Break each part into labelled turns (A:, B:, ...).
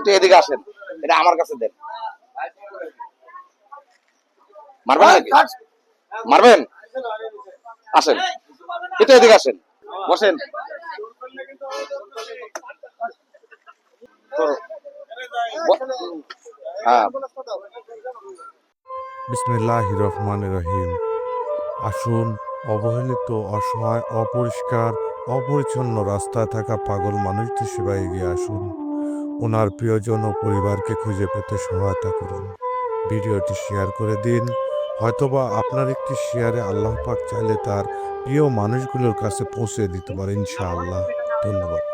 A: একটু এদিকে আসেন। এটা আমার কাছে দেন। মারবেন নাকি? মারবেন? আসেন। একটু এদিকে আসেন। বসেন। হ্যাঁ।
B: বিসমিল্লাহ রহমান রহিম। আসুন অবহেলিত অসহায় অপরিষ্কার অপরিচ্ছন্ন রাস্তায় থাকা পাগল মানুষটির সেবায় এগিয়ে আসুন। ওনার প্রিয়জন ও পরিবারকে খুঁজে পেতে সহায়তা করুন। ভিডিওটি শেয়ার করে দিন। হয়তোবা আপনার একটি শেয়ারে আল্লাহ পাক চাইলে তার প্রিয় মানুষগুলোর কাছে পৌঁছে দিতে পারে, ইনশাআল্লাহ। ধন্যবাদ।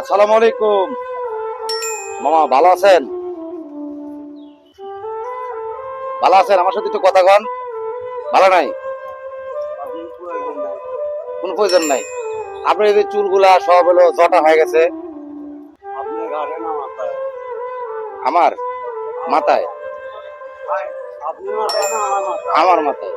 A: আসসালামু আলাইকুম। মামা, ভালো আছেন? ভালো আছেন? আমার সাথে একটু কথা কন। ভালো নাই? কোন প্রয়োজন নাই। আপনার এই চুলগুলা সব হলো জটা হয়ে গেছে। আমার? মাথায়? আমার মাথায়।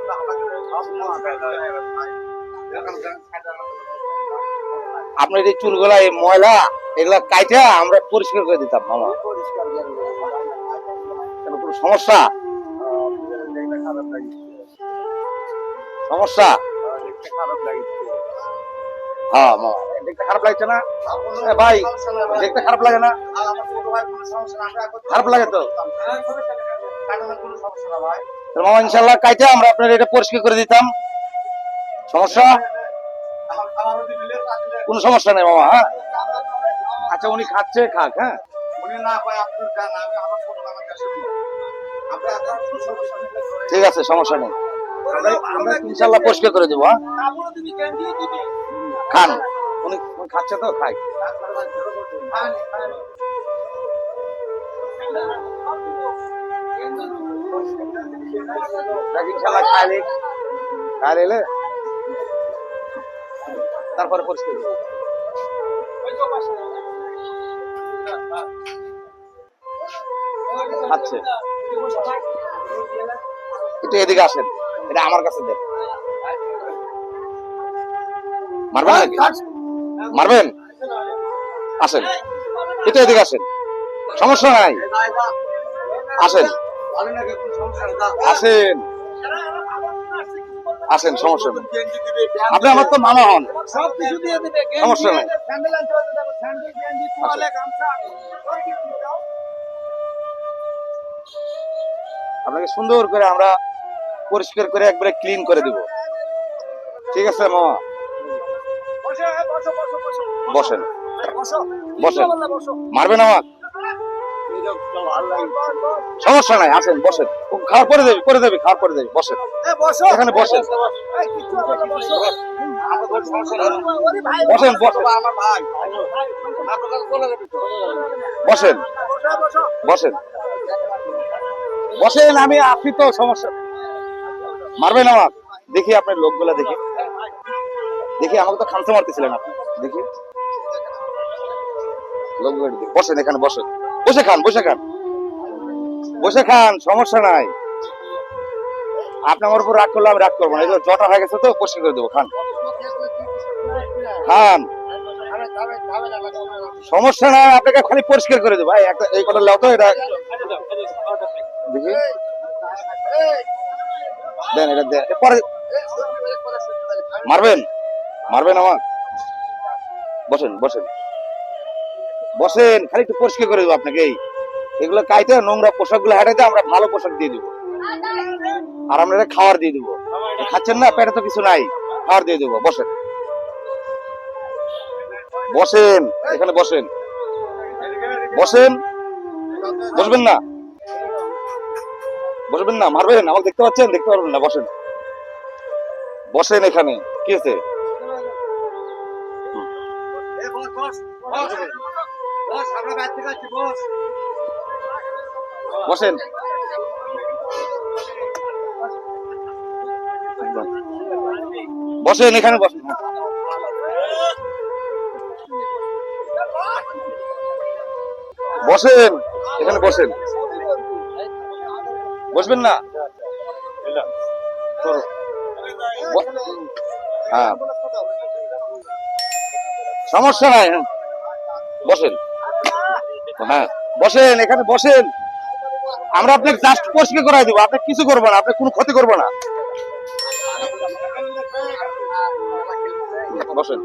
A: আপনার এই চুলগুলা ময়লা এগুলা কাইটা আমরা পরিষ্কার করে দিতাম, মামা। কেন সমস্যা? সমস্যা? হ্যাঁ দেখতে খারাপ লাগছে না? ভাই, দেখতে খারাপ লাগে না? খারাপ লাগে তো? ইনশাল্লাহ আমরা আপনার এটা পরিষ্কার করে দিতাম। সমস্যা? কোনো সমস্যা নেই, মামা হ্যাঁ? আচ্ছা উনি খাচ্ছে খাক হ্যাঁ ঠিক আছে সমস্যা নেই আমরা- আমরা ইনশাল্লাহ পরিষ্কার করে দেবো হ্যাঁ খান উনি উনি খাচ্ছে তো খাই ইনশাল্লাহ খাইলে খাইলে তারপরে পরিষ্কার খাচ্ছে একটু এদিকে আসেন। এটা আমার কাছে দেন। মারবেন নাকি? মারবেন? আসেন। একটু এদিকে আসেন। সমস্যা নাই। আসেন। আসেন। আসেন, সমস্যা নেই। আপনি আমার তো মামা হন। সমস্যা নাই। আপনাকে সুন্দর করে আমরা পরিষ্কার করে একবারে ক্লিন করে দিব। ঠিক আছে, মামা? বসেন। বসেন। মারবেন আমার সমস্যা নাই, আসেন, বসেন। খাওয়ার পরে দেবে, করে দেবে খাওয়ার পরে দেবে, বসেন। এখানে বসেন। বসেন বসেন। বসেন। বসেন। বসেন, আমি আপনি তো সমস্যা। মারবেন আমার। দেখি আপনার লোকগুলা, দেখি। দেখি, আমাকে তো খামসা মারতেছিলেন আপনি। দেখি। বসেন এখানে, বসেন। বসে খান বসে খান। বসে খান, সমস্যা নাই। আপনি আমার উপর রাগ করলে আমি রাগ করব না। এগুলো জটা হয়ে গেছে তো পরিষ্কার করে দেবো, খান। খান। সমস্যা নাই, আপনাকে খালি পরিষ্কার করে দেবো। এই কটা লাও তো এটা দেখি। দেন, এটা দেন পরে মারবেন? মারবেন আমার বসেন বসেন। বসেন, খালি একটু পরিষ্কার করে দেবো আপনাকে। এগুলো কাইতে নোংরা পোশাকগুলো হাঁটাইতে আমরা ভালো পোশাক দিয়ে দেবো। আর আমরা এটা খাবার দিয়ে দেবো। খাচ্ছেন না? পেটে তো কিছু নাই। খাবার দিয়ে দেবো। বসেন। বসেন, এখানে বসেন। বসেন। বসবেন না? বসবেন না মারবেন আমাকে দেখতে পাচ্ছেন? দেখতে পারবেন না বসেন। বসেন এখানে কি আছে বসেন। বসেন এখানে বসেন। বসেন এখানে বসেন। বসবেন না? হ্যাঁ। সমস্যা নাই হ্যাঁ। বসেন। হ্যাঁ বসেন, এখানে বসেন। আমরা আপনাকে জাস্ট পরিষ্কার করাই দেবো, আপনি কিছু করব না, আপনি কোনো ক্ষতি করব না। বসেন।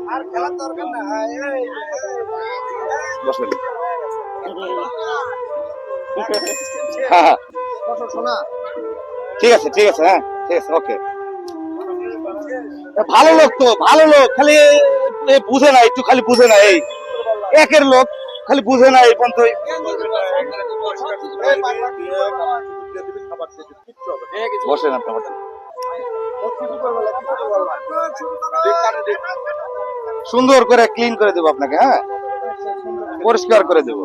A: বসেন। হ্যাঁ হ্যাঁ। ঠিক আছে ঠিক আছে হ্যাঁ ঠিক আছে ওকে ভালো লোক তো, ভালো লোক, খালি বুঝে না, একটু খালি বুঝে না, এই একের লোক, খালি বুঝে না, এই পর্যন্ত। বসেন সুন্দর করে ক্লিন করে দেবো আপনাকে হ্যাঁ? পরিষ্কার করে দেবো।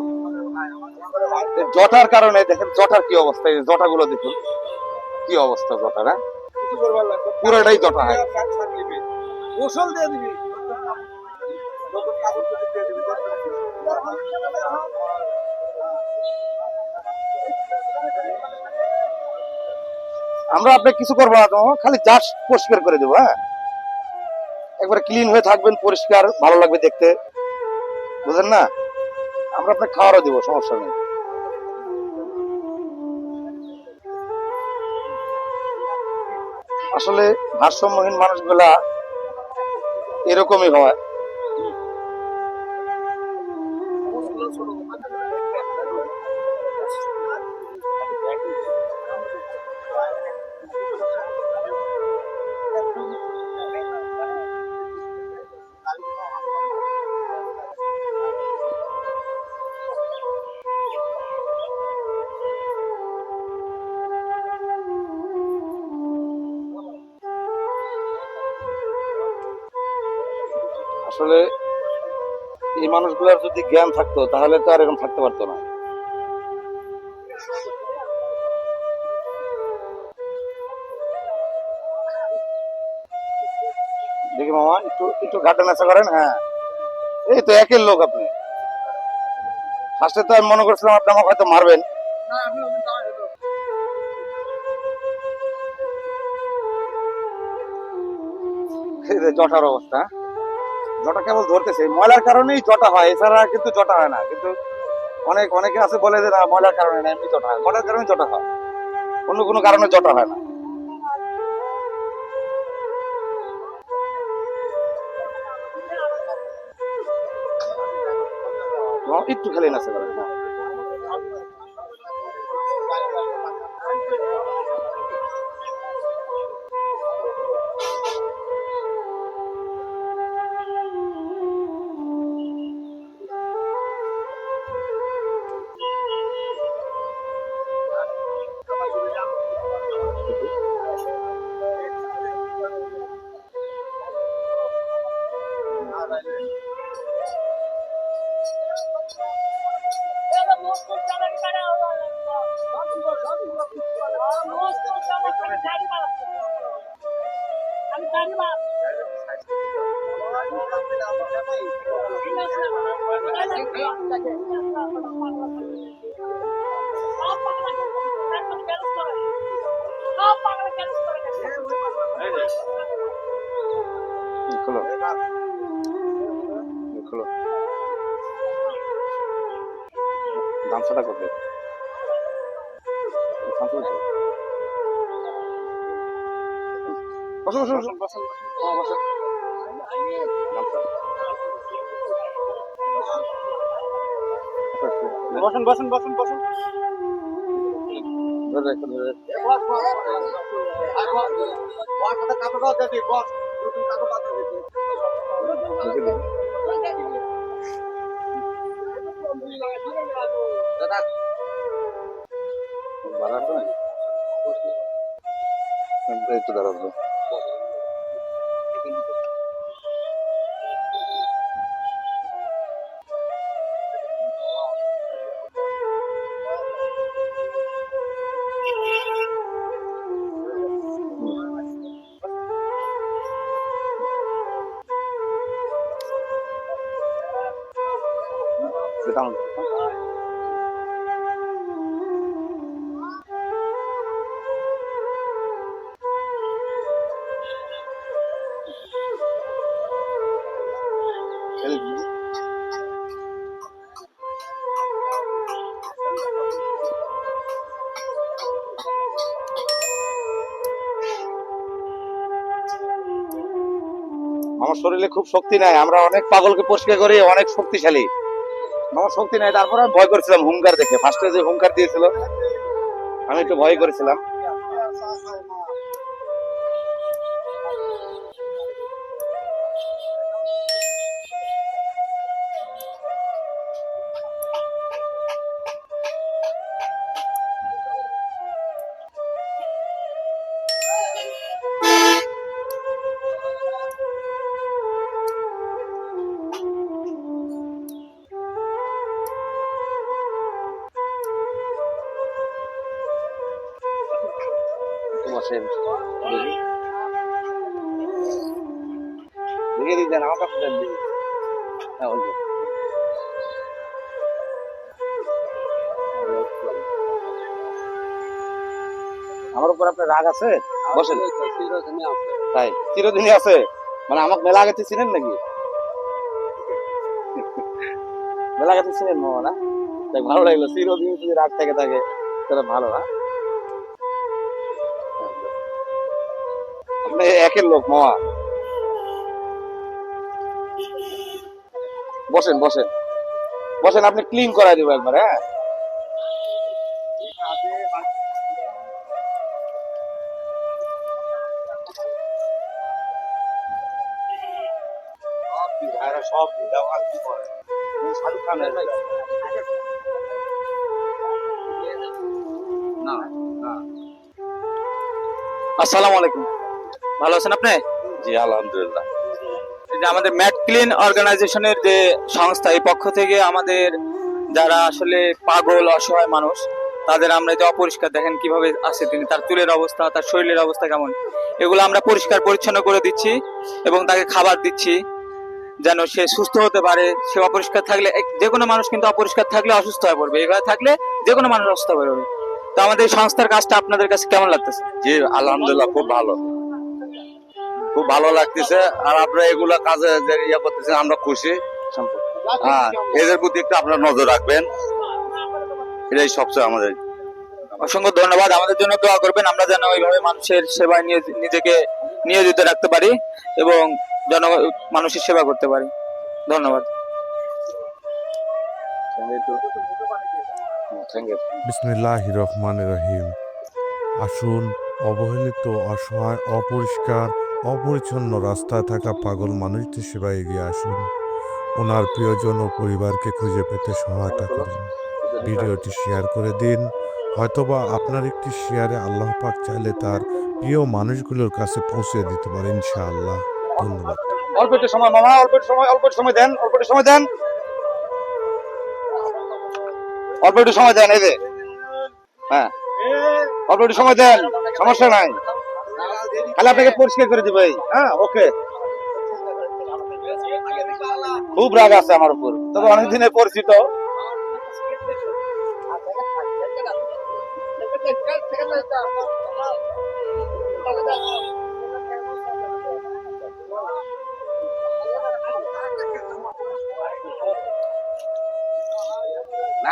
A: জটার কারণে দেখেন জটার কি অবস্থা এই জটাগুলো দেখুন। কি অবস্থা জটার হ্যাঁ? পুরোটাই জটা হয়।
C: গোসল দিয়ে দিবি।
A: আমরা আপনাকে কিছু করব না তো খালি জাস্ট পরিষ্কার করে দেবো হ্যাঁ? একবারে ক্লিন হয়ে থাকবেন পরিষ্কার ভালো লাগবে দেখতে। বুঝলেন না? আমরা আপনাকে খাওয়ারও দেবো সমস্যা নেই। আসলে ভারসাম্যহীন মানুষগুলা এরকমই হয়। আসলে এই মানুষগুলোর যদি জ্ঞান থাকতো তাহলে তো আর এরকম থাকতে পারতো না। দেখি মামা একটু একটু ঘাটে নেশা করেন? হ্যাঁ। এই তো একের লোক আপনি। ফার্স্টে তো আমি মনে করছিলাম আপনি আমাকে হয়তো মারবেন। জটার অবস্থা। জটা কেবল ধরতেছে। ময়লার কারণেই জটা হয়, এছাড়া কিন্তু জটা হয় না। কিন্তু অনেক, অনেকে আছে বলে যে না, ময়লার কারণে না এমনি জটা হয়। ময়লার কারণে জটা হয়। অন্য কোনো কারণে জটা হয় না। একটু খেলে নাচতে পারেন গামছাটা করবে বসো বসো বসো হ্যাঁ।
C: বসুন বসুন বসুন বসুন
A: আছে নাকি? এই আমার শরীরে খুব শক্তি নাই, আমরা অনেক পাগলকে পরিষ্কার করি, অনেক শক্তিশালী। আমার শক্তি নাই, তারপরে আমি ভয় করেছিলাম হুঙ্কার দেখে। ফার্স্টে যে হুঙ্কার দিয়েছিল, আমি একটু ভয় করেছিলাম। দেখে দিতেন আমার কাছে দেন দেখি হ্যাঁ। আমার উপর আপনার রাগ আছে? বসেন। তাই, চিরদিনই আছে। মানে আমাকে মেলা থেকে চিনেন নাকি? মেলা থেকে চিনেন মামা তাই ভালো লাগল চিরদিন যদি রাগ থেকে থাকে, তাহলে ভালো, না? আপনি একের লোক, মামা। বসেন বসেন। বসেন আপনি ক্লিন করাই দেবো একবার হ্যাঁ? সব শাহরুখ খানের না না
D: আসসালামু আলাইকুম। ভালো আছেন আপনি?
A: জি আলহামদুলিল্লাহ।
D: যে আমাদের ম্যাট ক্লিন অর্গানাইজেশনের যে সংস্থা, এই পক্ষ থেকে আমাদের যারা আসলে পাগল, অসহায় মানুষ, তাদের আমরা যে অপরিষ্কার দেখেন কীভাবে আছে তিনি, তার চুলের অবস্থা, তার শরীরের অবস্থা কেমন, এগুলো আমরা পরিষ্কার পরিচ্ছন্ন করে দিচ্ছি এবং তাকে খাবার দিচ্ছি যেন সে সুস্থ হতে পারে, সে অপরিষ্কার থাকলে যে কোনো মানুষ কিন্তু অপরিষ্কার থাকলে অসুস্থ হয়ে পড়বে, এভাবে থাকলে যে কোনো মানুষ অসুস্থ হয়ে পড়বে। তো আমাদের সংস্থার কাজটা আপনাদের কাছে কেমন লাগতেছে?
A: জি, আলহামদুলিল্লাহ, খুব ভালো। খুব ভালো লাগতেছে। আর আপনারা এগুলা কাজে যে ইয়ে করতেছেন আমরা খুশি। হ্যাঁ এদের প্রতি একটু আপনারা নজর রাখবেন। এটাই সবচেয়ে আমাদের।
D: অসংখ্য ধন্যবাদ। আমাদের জন্য দোয়া করবেন। আমরা যেন ওইভাবে মানুষের সেবায় নিয়ে নিজেকে নিয়োজিত রাখতে পারি এবং জন মানুষের সেবা করতে পারি। ধন্যবাদ।
A: থ্যাংক ইউ
B: বিসমিল্লাহ রহমান রহিম। আসুন অবহেলিত অসহায় অপরিষ্কার অপরিচ্ছন্ন রাস্তায় থাকা পাগল মানুষদের সেবায় এগিয়ে আসুন ওনার প্রিয়জন ও পরিবারকে খুঁজে পেতে সহায়তা করুন ভিডিওটি শেয়ার করে দিন। হয়তোবা আপনার একটি শেয়ারে আল্লাহ পাক চাইলে তার প্রিয় মানুষগুলোর কাছে পৌঁছে দিতে পারে, ইনশাআল্লাহ। ধন্যবাদ।
A: অল্প একটু সময়, মামা, অল্প একটু সময়, অল্প একটু সময় দেন, অল্প একটু সময় দেন। অল্প একটু সময় দেন, এই হ্যাঁ। অল্প একটু সময় দেন, সমস্যা নাই। খালি আপনাকে পরিষ্কার করে দিবে হ্যাঁ ওকে খুব রাগ আছে আমার উপর। তবে অনেক দিনের পরিচিত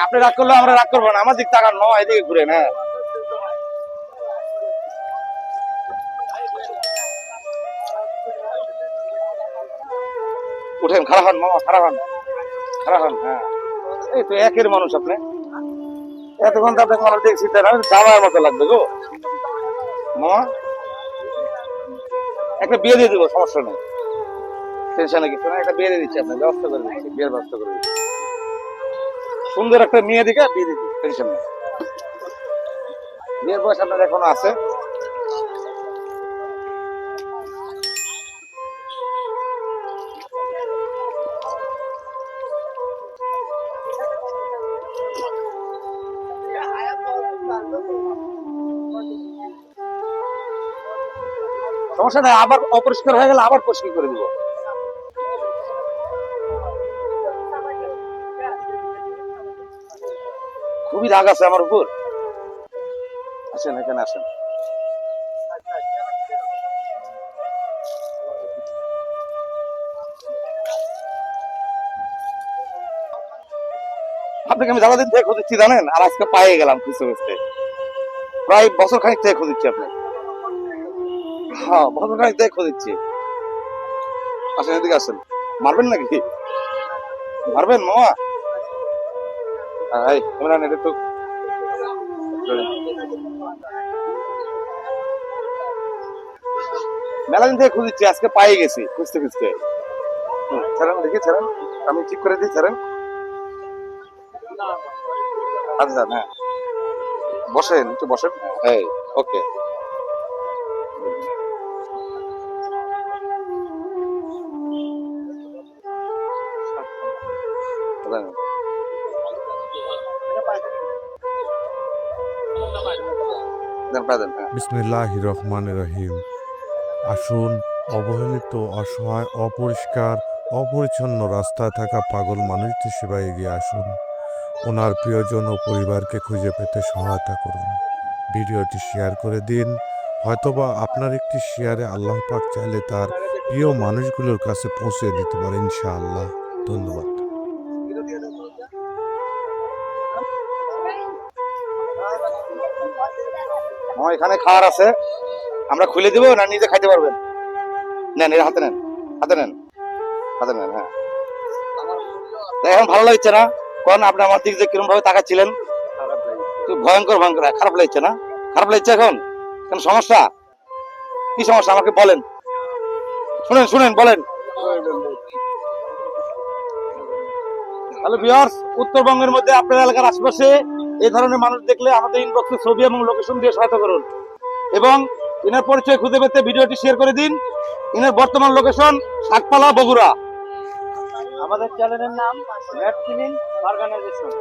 A: আপনি রাগ করলে আমরা রাগ করব না। আমার দিক টাকা নয়, এদিকে ঘুরে না উঠেন খারাপ হন মামা খারাপ হন। খারাপ হন হ্যাঁ। এই তো একের মানুষ আপনি। এতক্ষণ তো আপনাকে মানুষ দেখছি তাই না যাওয়ার মতো লাগবে গো। মামা, একটা বিয়ে দিয়ে দেবো, সমস্যা নেই। টেনশনে কিছু না একটা বিয়ে দিয়ে দিচ্ছি আপনার ব্যবস্থা করে দিচ্ছি, বিয়ের ব্যবস্থা করে দিচ্ছি। সুন্দর একটা মেয়ে দিকে, বিয়ে দিচ্ছি টেনশন নেই। বিয়ের বয়স আপনার এখনও আছে? সমস্যা নেই, আবার অপরিষ্কার হয়ে গেলে আবার পরিষ্কার করে দিব। খুবই রাগ আছে আমার উপর। আসেন, এখানে আসেন। আপনাকে আমি জ্বালাদিন থেকে খুঁজেছি, জানেন? আর আজকে পায়ে গেলাম খুঁজতে খুঁজতে প্রায় বছর খানিক থেকে খুঁজেছি আপনি হ্যাঁ খানিক থেকে খুঁজেছি আসেন এদিকে আসেন। মারবেন নাকি? মারবেন, মামা? থেকে আজকে পাই গেছি, খুঁজতে খুঁজতে। ছেড়েন আমি ঠিক করে দিই আচ্ছা হ্যাঁ। বসেন, একটু বসেন। এই, ওকে। হ্যাঁ
B: বিসমিল্লাহ রহমান রহিম। আসুন, অবহেলিত, অসহায়, অপরিষ্কার, অপরিচ্ছন্ন রাস্তায় থাকা পাগল মানুষদের সেবায় এগিয়ে আসুন। ওনার প্রিয়জন ও পরিবারকে খুঁজে পেতে সহায়তা করুন। ভিডিওটি শেয়ার করে দিন। হয়তোবা আপনার একটি শেয়ারে আল্লাহ পাক চাইলে তার প্রিয় মানুষগুলোর কাছে পৌঁছে দিতে পারে ইনশাআল্লাহ। ধন্যবাদ।
A: আমার এখানে খাওয়ার আছে। আমরা খুলে দিব, না নিজে খাইতে পারবেন? নেন এটা হাতে নেন হাতে নেন হাতে নেন হ্যাঁ। এখন ভালো লাগছে না, কারণ আপনি আমার দিক দিয়ে কিরম ভাবে তাকাচ্ছিলেন ভয়ঙ্কর ভয়ঙ্কর খারাপ লাগছে না? খারাপ লাগছে এখন? কেন, সমস্যা? কি সমস্যা, আমাকে বলেন। শুনেন শুনেন, বলেন। হ্যালো ভিউয়ার্স, উত্তরবঙ্গের মধ্যে আপনার এলাকার আশেপাশে এই ধরনের মানুষ দেখলে আমাদের ইনবক্সে ছবি এবং লোকেশন দিয়ে সহায়তা করুন। এবং ইনার পরিচয় খুঁজে পেতে ভিডিওটি শেয়ার করে দিন। ইনার বর্তমান লোকেশন শাকপালা বগুড়া।
C: আমাদের চ্যানেলের নাম ম্যাট ক্লিন অর্গানাইজেশন